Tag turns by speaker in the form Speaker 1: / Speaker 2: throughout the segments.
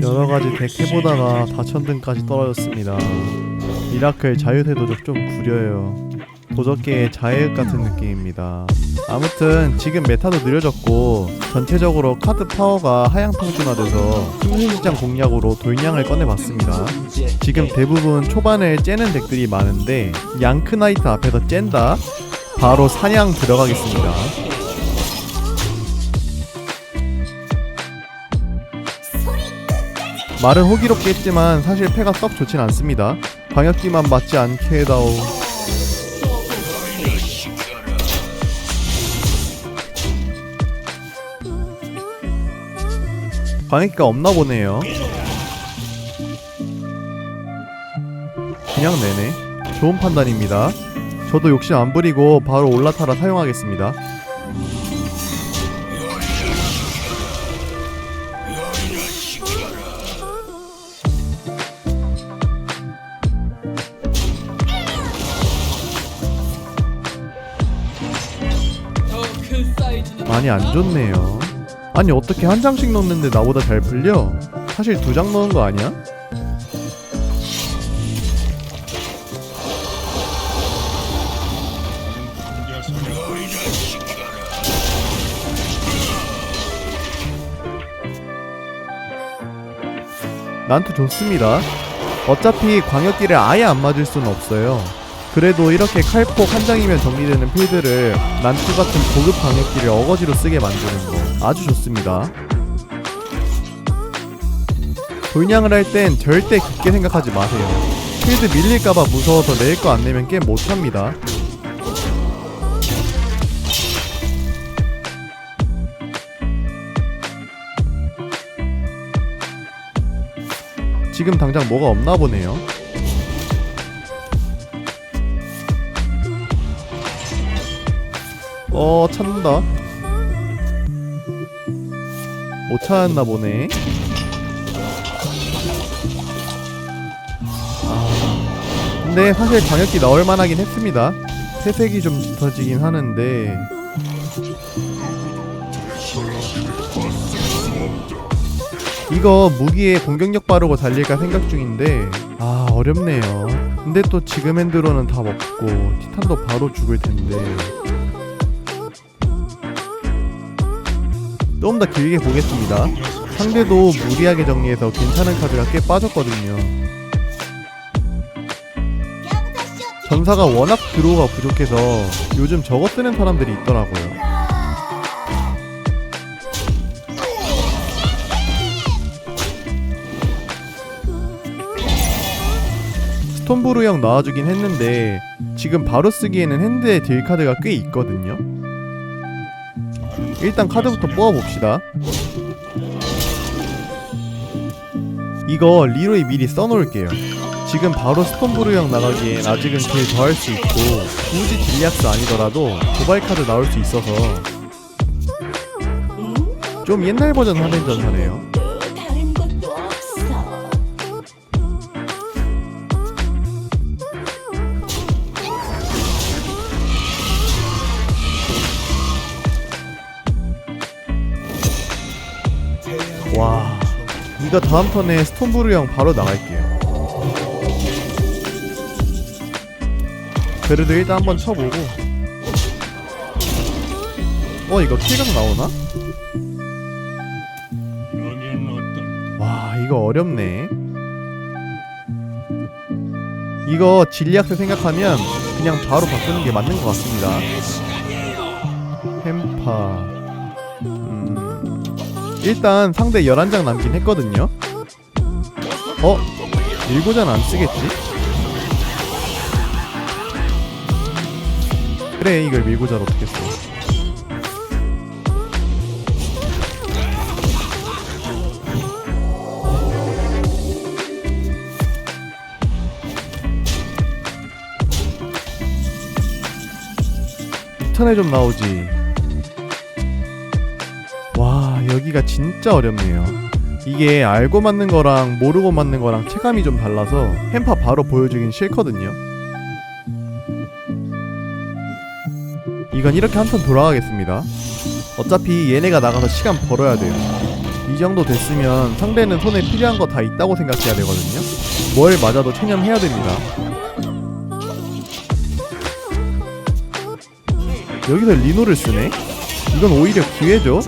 Speaker 1: 여러 가지 덱 해보다가 4천등까지 떨어졌습니다. 미라클 자유대 도적 좀 구려요. 도적계의 자해흑 같은 느낌입니다. 아무튼 지금 메타도 느려졌고 전체적으로 카드 파워가 하향 평준화돼서 승승장 공략으로 돌량을 꺼내봤습니다. 지금 대부분 초반에 째는 덱들이 많은데 양크나이트 앞에서 쨘다? 바로 사냥 들어가겠습니다 말은 호기롭게 했지만 사실 패가 썩 좋진 않습니다. 방역기만 맞지 않게 해다오. 방역기가 없나 보네요. 그냥 내네. 좋은 판단입니다. 저도 욕심 안 부리고 바로 올라타라 사용하겠습니다. 많이 안 좋네요. 아니 어떻게 한 장씩 넣는데 나보다 잘 풀려? 사실 두 장 넣은 거 아니야? 난투 좋습니다. 어차피 광역기를 아예 안 맞을 수는 없어요. 그래도 이렇게 칼폭 한 장이면 정리되는 필드를 난투 같은 고급 광역기를 어거지로 쓰게 만드는 거 아주 좋습니다. 돌냥을 할 땐 절대 깊게 생각하지 마세요. 필드 밀릴까봐 무서워서 낼 거 안 내면 게임 못합니다. 지금 당장 뭐가 없나 보네요. 어 찾는다. 못 찾았나 보네. 아, 근데 사실 광역기 나올 만하긴 했습니다. 회색이 좀 짙어지긴 하는데 이거 무기에 공격력 바르고 달릴까 생각 중인데 아 어렵네요. 근데 또 지금 핸드로는 다 먹고 티탄도 바로 죽을 텐데 조금 더 길게 보겠습니다. 상대도 무리하게 정리해서 괜찮은 카드가 꽤 빠졌거든요. 전사가 워낙 드로우가 부족해서 요즘 저거 쓰는 사람들이 있더라고요. 스톤브루 형 나와주긴 했는데 지금 바로 쓰기에는 핸드에 딜 카드가 꽤 있거든요. 일단 카드부터 뽑아봅시다. 이거 리로이 미리 써놓을게요. 지금 바로 스톤브루 형 나가기엔 아직은 딜더할 수 있고 굳이 딜리악스 아니더라도 도발 카드 나올 수 있어서 좀 옛날 버전 하는 전사네요. 이거 다음 턴에 스톤브루 형 바로 나갈게요. 그래도 일단 한번 쳐보고. 어 이거 킬각 나오나? 와 이거 어렵네. 이거 진리학생 생각하면 그냥 바로 바꾸는 게 맞는 것 같습니다. 햄파. 음, 일단 상대 11장 남긴 했거든요 어? 밀고자는 안 쓰겠지? 그래 이걸 밀고자로 어떻게 써 턴에 좀 나오지 와 여기가 진짜 어렵네요 이게 알고 맞는 거랑 모르고 맞는 거랑 체감이 좀 달라서 햄파 바로 보여주긴 싫거든요 이건 이렇게 한 턴 돌아가겠습니다 어차피 얘네가 나가서 시간 벌어야 돼요 이 정도 됐으면 상대는 손에 필요한 거 다 있다고 생각해야 되거든요. 뭘 맞아도 체념해야 됩니다. 여기서 리노를 쓰네? 이건 오히려 기회죠?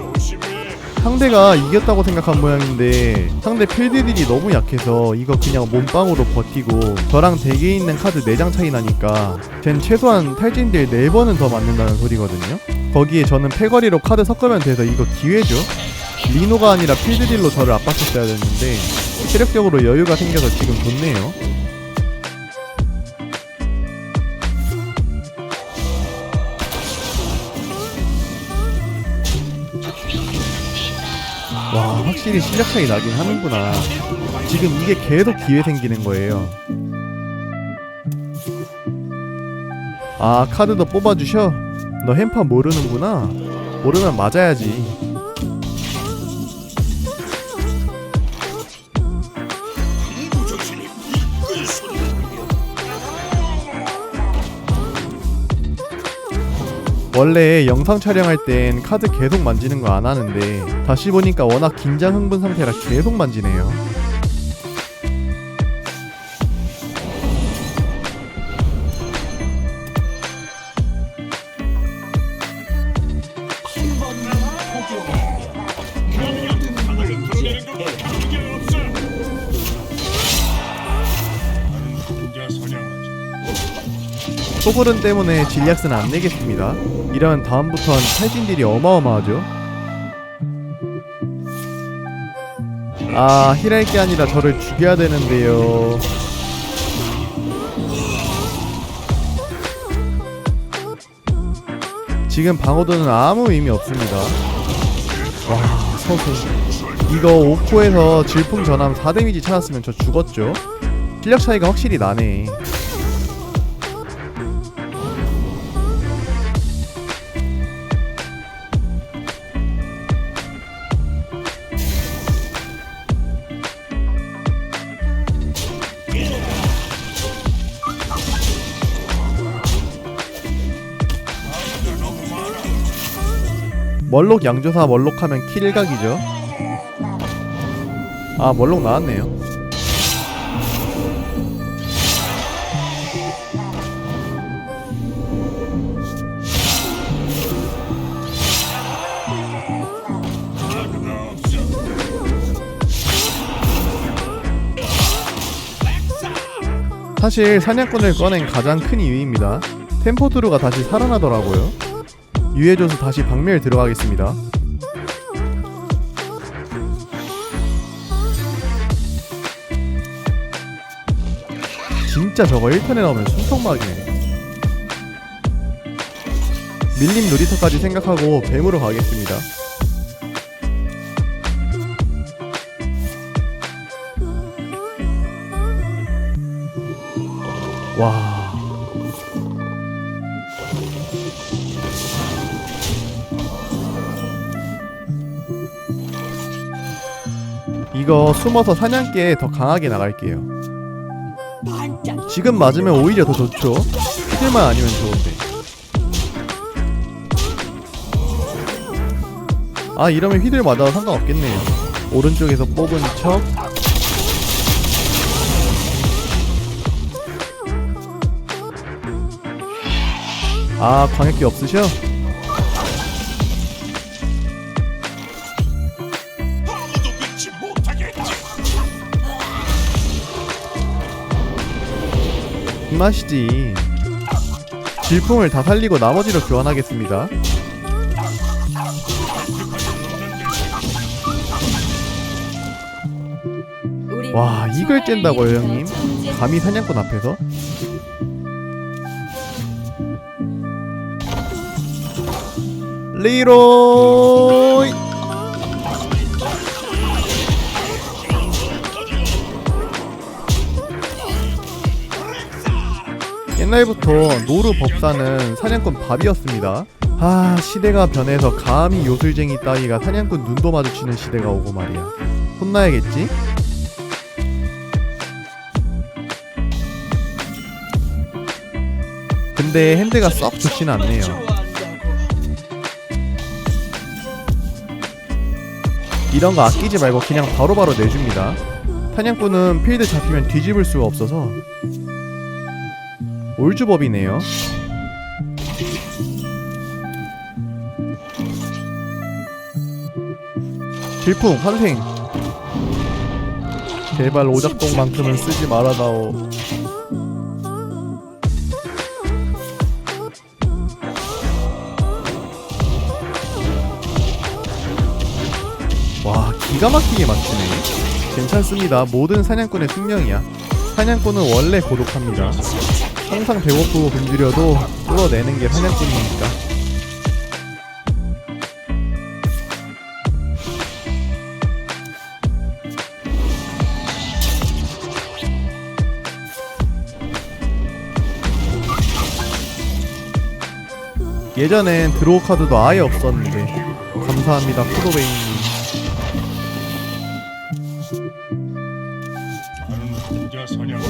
Speaker 1: 상대가 이겼다고 생각한 모양인데 상대 필드딜이 너무 약해서 이거 그냥 몸빵으로 버티고 저랑 대기에 있는 카드 4장 차이 나니까 쟨 최소한 탈진딜 4번은 더 맞는다는 소리거든요. 거기에 저는 패거리로 카드 섞으면 돼서 이거 기회죠. 리노가 아니라 필드딜로 저를 압박했어야 됐는데 체력적으로 여유가 생겨서 지금 좋네요 와 확실히 실력 차이 나긴 하는구나. 지금 이게 계속 기회 생기는 거예요. 아 카드 도 뽑아주셔? 너 햄파 모르는구나? 모르면 맞아야지 원래 영상 촬영할 땐 카드 계속 만지는 거 안 하는데 다시 보니까 워낙 긴장 흥분 상태라 계속 만지네요. 소불은 때문에 질약스는 안 내겠습니다. 이러면 다음부턴 탈진딜이 어마어마하죠. 아, 힐할 게 아니라 저를 죽여야 되는데요. 지금 방어도는 아무 의미 없습니다. 와, 서서. 이거 5코에서 질풍 전함 4데미지 찾았으면 저 죽었죠? 실력 차이가 확실히 나네. 멀록 양조사 멀록 하면 킬각이죠. 아 멀록 나왔네요. 사실 사냥꾼을 꺼낸 가장 큰 이유입니다. 템포드루가 다시 살아나더라고요. 유해줘서 다시 박멸 들어가겠습니다. 진짜 저거 1턴에 나오면 숨통막이네. 밀림 놀이터까지 생각하고 뱀으로 가겠습니다. 이거 숨어서 사냥개 더 강하게 나갈게요. 지금 맞으면 오히려 더 좋죠. 피들만 아니면 좋은데. 아 이러면 휘들 맞아도 상관없겠네요. 오른쪽에서 뽑은 척. 아 광역기 없으셔? 이 맛이지. 질풍을 다 살리고 나머지로 교환하겠습니다. 와 이걸 쨘다고요 형님? 감히 사냥꾼 앞에서? 리로이 옛날부터 노루 법사는 사냥꾼 밥이었습니다. 아 시대가 변해서 감히 요술쟁이 따위가 사냥꾼 눈도 마주치는 시대가 오고 말이야. 혼나야겠지? 근데 핸드가 썩 좋진 않네요. 이런 거 아끼지 말고 그냥 바로바로 내줍니다. 사냥꾼은 필드 잡히면 뒤집을 수가 없어서 올주법이네요. 질풍 환생 제발 오작동만큼은 쓰지 말아다오. 와 기가 막히게 맞추네. 괜찮습니다. 모든 사냥꾼의 숙명이야. 사냥꾼은 원래 고독합니다 항상 배고프고 굶주려도 뚫어내는 게 사냥꾼이니까 예전엔 드로우 카드도 아예 없었는데 감사합니다
Speaker 2: 사냥.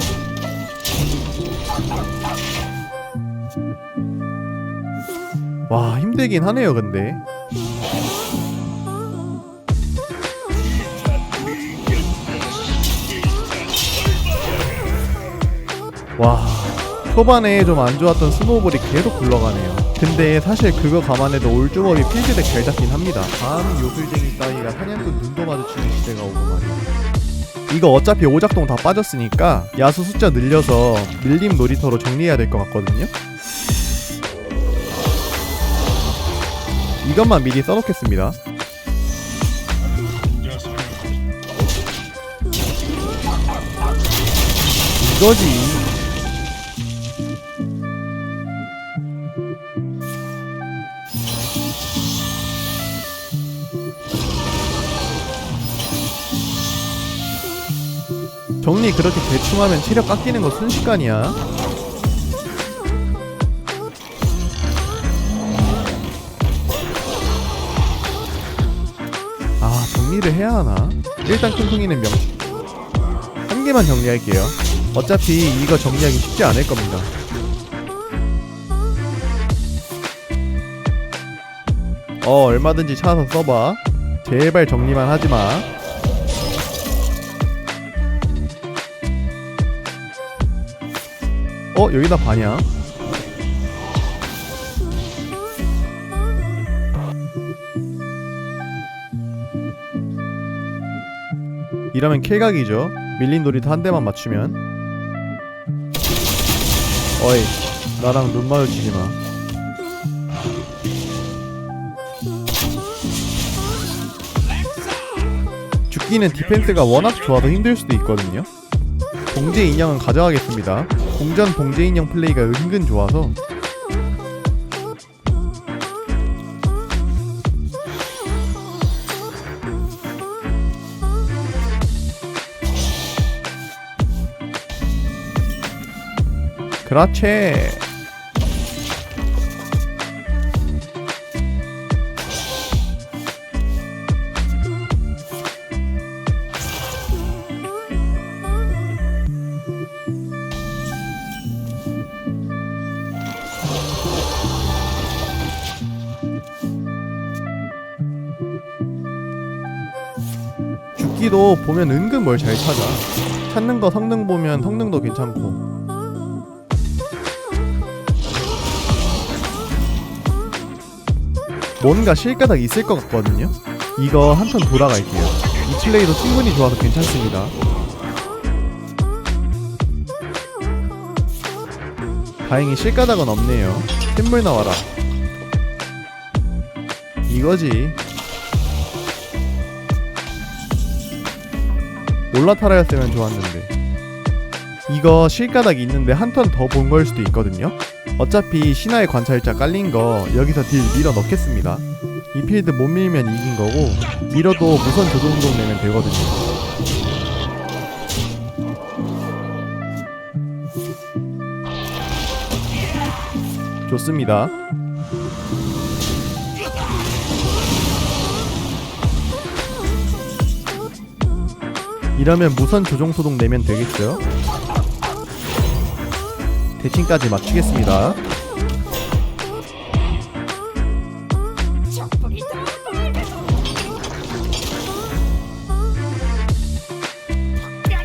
Speaker 1: 와 힘들긴 하네요 근데. 와 초반에 좀 안 좋았던 스노우볼이 계속 굴러가네요. 근데 사실 그거 감안해도 올주먹이 필드덱 잘 잡긴 합니다. 다음 요술쟁이 따위가 사냥꾼 눈도 마주치는 시대가 오고 말이야 이거 어차피 오작동 다 빠졌으니까 야수 숫자 늘려서 밀림 놀이터로 정리해야 될 것 같거든요 이것만 미리 써놓겠습니다. 이거지. 정리 그렇게 대충 하면 체력 깎이는 거 순식간이야. 아, 정리를 해야 하나? 일단 퉁퉁이는 명. 한 개만 정리할게요. 어차피 이거 정리하기 쉽지 않을 겁니다. 어, 얼마든지 찾아서 써봐. 제발 정리만 하지 마. 어, 여기다 반야. 이러면 킬각이죠. 밀린 놀이터 한 대만 맞추면. 어이, 나랑 눈 마주치지 마. 죽기는 디펜스가 워낙 좋아서 힘들 수도 있거든요. 봉제 인형은 가져가겠습니다. 공전 봉제 인형 플레이가 은근 좋아서 그렇지. 죽기도 보면 은근 뭘 잘 찾아. 찾는 거 성능 보면 성능도 괜찮고. 뭔가 실가닥 있을 것 같거든요. 이거 한 턴 돌아갈게요. 이 플레이도 충분히 좋아서 괜찮습니다. 다행히 실가닥은 없네요. 샘물 나와라. 이거지. 올라타라였으면 좋았는데. 이거 실가닥 있는데 한 턴 더 본 걸 수도 있거든요. 어차피 신화의 관찰자 깔린 거 여기서 딜 밀어 넣겠습니다. 이 필드 못 밀면 이긴 거고 밀어도 무선 조종동 내면 되거든요. 좋습니다. 이러면 무선 조종 소독 내면 되겠죠? 대칭까지 맞추겠습니다.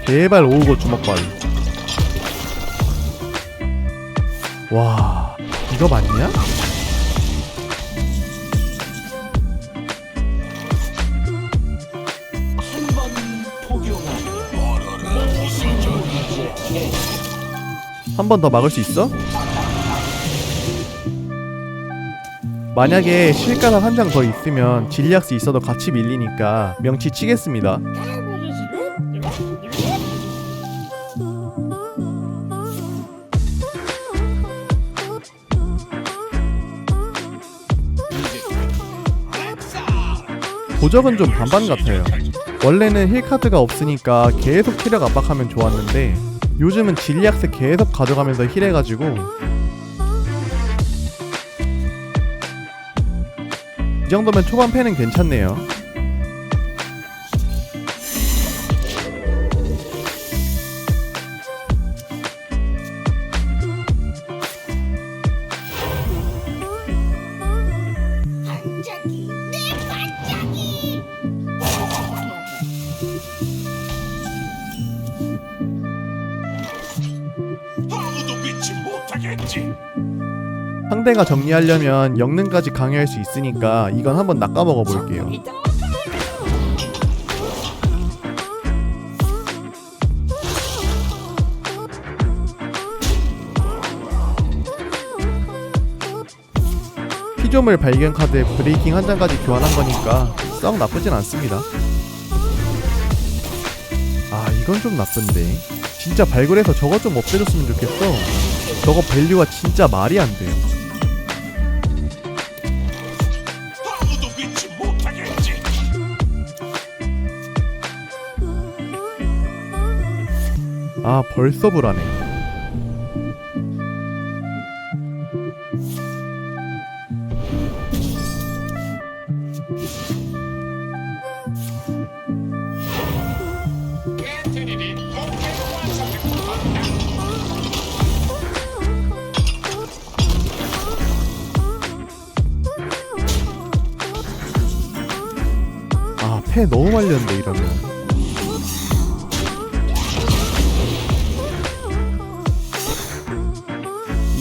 Speaker 1: 제발 오우고 주먹발. 와, 이거 맞냐? 번 더 막을 수 있어? 만약에 실가상 한 장 더 있으면 진리학스 있어도 같이 밀리니까 명치 치겠습니다. 도적은 좀 반반 같아요. 원래는 힐카드가 없으니까 계속 체력 압박하면 좋았는데 요즘은 진리학스 계속 가져가면서 힐해가지고 이 정도면 초반 패는 괜찮네요.
Speaker 2: 못하겠지.
Speaker 1: 상대가 정리하려면 영능까지 강요할 수 있으니까 이건 한번 낚아먹어 볼게요. 피조물 발견 카드에 브레이킹 한 장까지 교환한 거니까 썩 나쁘진 않습니다. 아 이건 좀 나쁜데 진짜 발굴해서 저거 좀 없애줬으면 좋겠어. 저거 밸류가 진짜 말이 안 돼요.
Speaker 2: 아
Speaker 1: 벌써 불안해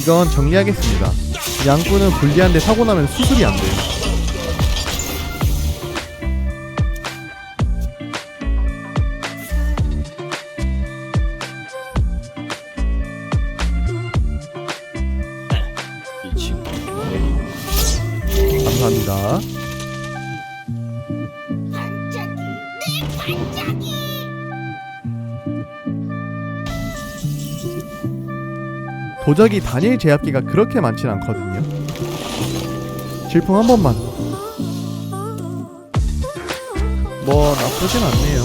Speaker 1: 이건 정리하겠습니다. 양꾼은 불리한데 사고 나면 수술이 안 돼요 도적이 단일 제압기가 그렇게 많진 않거든요. 질풍 한 번만. 뭐 나쁘진 않네요.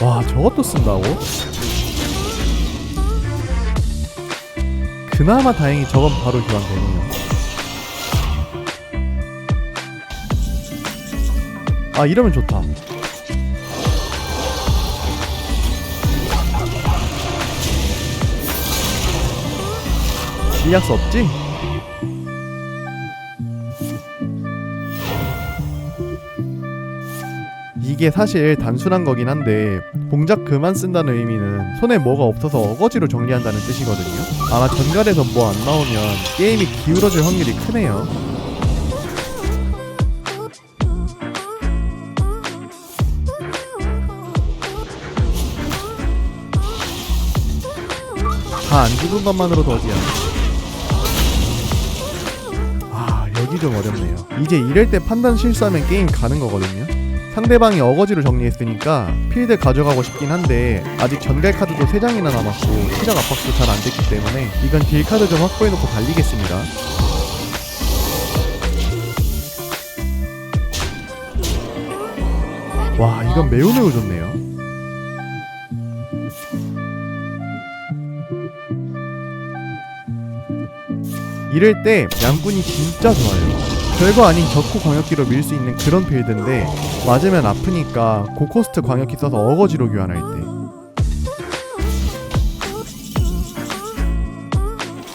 Speaker 1: 와 저것도 쓴다고? 그나마 다행히 저건 바로 교환되네요 아 이러면 좋다. 실력수 없지? 이게 사실 단순한 거긴 한데 공작 그만 쓴다는 의미는 손에 뭐가 없어서 어거지로 정리한다는 뜻이거든요. 아마 전갈에서 뭐 안 나오면 게임이 기울어질 확률이 크네요 안 죽은 것만으로도 어디야. 아, 여기 좀 어렵네요. 이제 이럴 때 판단 실수하면 게임 가는 거거든요. 상대방이 어거지로 정리했으니까 필드 가져가고 싶긴 한데 아직 전갈 카드도 3장이나 남았고 시작 압박도 잘 안 됐기 때문에 이건 딜 카드 좀 확보해놓고 달리겠습니다. 와, 이건 매우 매우 좋네요. 이럴 때 양꾼이 진짜 좋아요. 별거 아닌 적고 광역기로 밀 수 있는 그런 빌드인데 맞으면 아프니까 고코스트 광역기 써서 어거지로 교환할 때.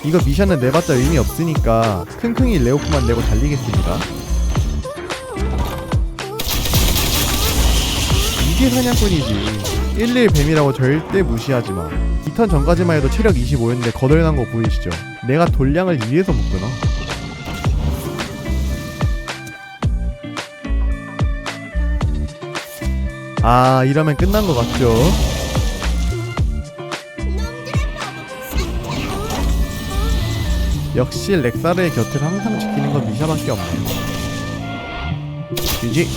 Speaker 1: 이거 미션은 내봤자 의미 없으니까 킁킁이 레오프만 내고 달리겠습니다. 이게 사냥꾼이지. 11 뱀이라고 절대 무시하지마 2턴 전까지만 해도 체력 25였는데 거덜난 거 보이시죠? 내가 돌량을 위해서 묶구나? 아 이러면 끝난 것 같죠? 역시 렉사르의 곁을 항상 지키는 건 미샤밖에 없네 GG